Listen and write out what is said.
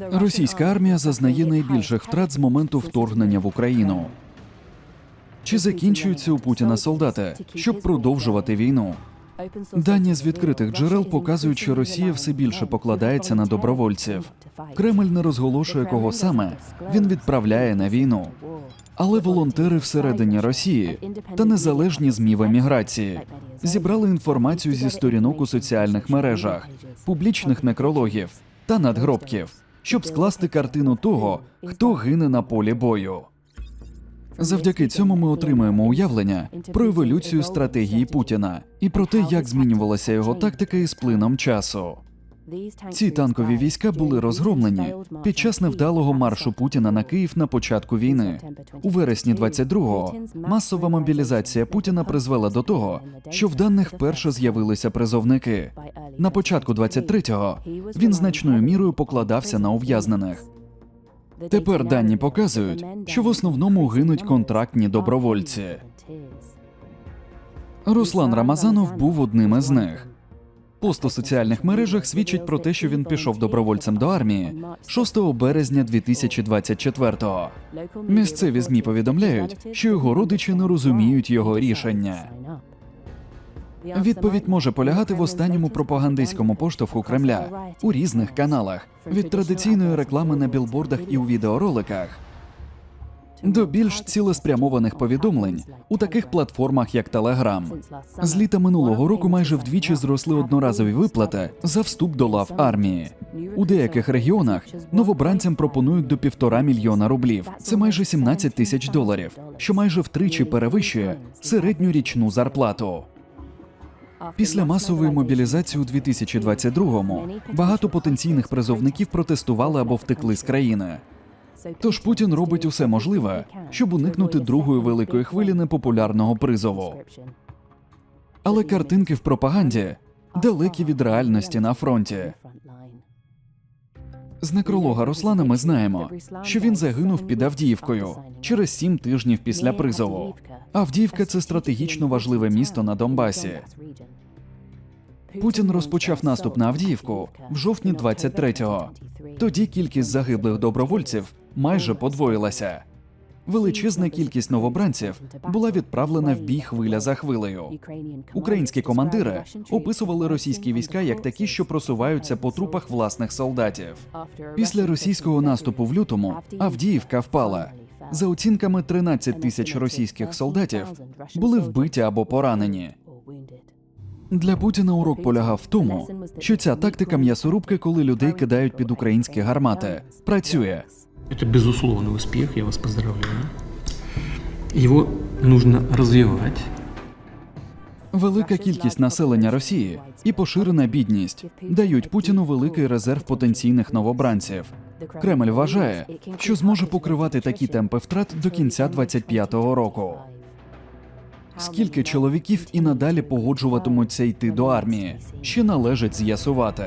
Російська армія зазнає найбільших втрат з моменту вторгнення в Україну. Чи закінчуються у Путіна солдати, щоб продовжувати війну? Дані з відкритих джерел показують, що Росія все більше покладається на добровольців. Кремль не розголошує кого саме він відправляє на війну. Але волонтери всередині Росії та незалежні ЗМІ в еміграції зібрали інформацію зі сторінок у соціальних мережах, публічних некрологів та надгробків, щоб скласти картину того, хто гине на полі бою. Завдяки цьому ми отримаємо уявлення про еволюцію стратегії Путіна і про те, як змінювалася його тактика із плином часу. Ці танкові війська були розгромлені під час невдалого маршу Путіна на Київ на початку війни. У вересні 22-го масова мобілізація Путіна призвела до того, що в даних вперше з'явилися призовники. На початку 23-го він значною мірою покладався на ув'язнених. Тепер дані показують, що в основному гинуть контрактні добровольці. Руслан Рамазанов був одним із них. Пост у соціальних мережах свідчить про те, що він пішов добровольцем до армії 6 березня 2024-го. Місцеві змі повідомляють, що його родичі не розуміють його рішення. Відповідь може полягати в останньому пропагандистському поштовху Кремля у різних каналах від традиційної реклами на білбордах і у відеороликах до більш цілеспрямованих повідомлень у таких платформах, як Telegram. З літа минулого року майже вдвічі зросли одноразові виплати за вступ до лав армії. У деяких регіонах новобранцям пропонують до півтора мільйона рублів. Це майже 17 тисяч доларів, що майже втричі перевищує середню річну зарплату. Після масової мобілізації у 2022-му багато потенційних призовників протестували або втекли з країни. Тож Путін робить усе можливе, щоб уникнути другої великої хвилі непопулярного призову. Але картинки в пропаганді далекі від реальності на фронті. З некролога Руслана ми знаємо, що він загинув під Авдіївкою через сім тижнів після призову. Авдіївка це стратегічно важливе місто на Донбасі. Путін розпочав наступ на Авдіївку в жовтні 23-го. Тоді кількість загиблих добровольців майже подвоїлася. Величезна кількість новобранців була відправлена в бій хвиля за хвилею. Українські командири описували російські війська як такі, що просуваються по трупах власних солдатів. Після російського наступу в лютому Авдіївка впала. За оцінками 13 тисяч російських солдатів були вбиті або поранені. Для Путіна урок полягав в тому, що ця тактика м'ясорубки, коли людей кидають під українські гармати, працює. Это безусловный успех, я вас поздравляю. Его нужно развивать. Велика кількість населення Росії і поширена бідність дають Путіну великий резерв потенційних новобранців. Кремль вважає, що зможе покривати такі темпи втрат до кінця 25-го року. Скільки чоловіків і надалі погоджуватимуться йти до армії, ще належить з'ясувати.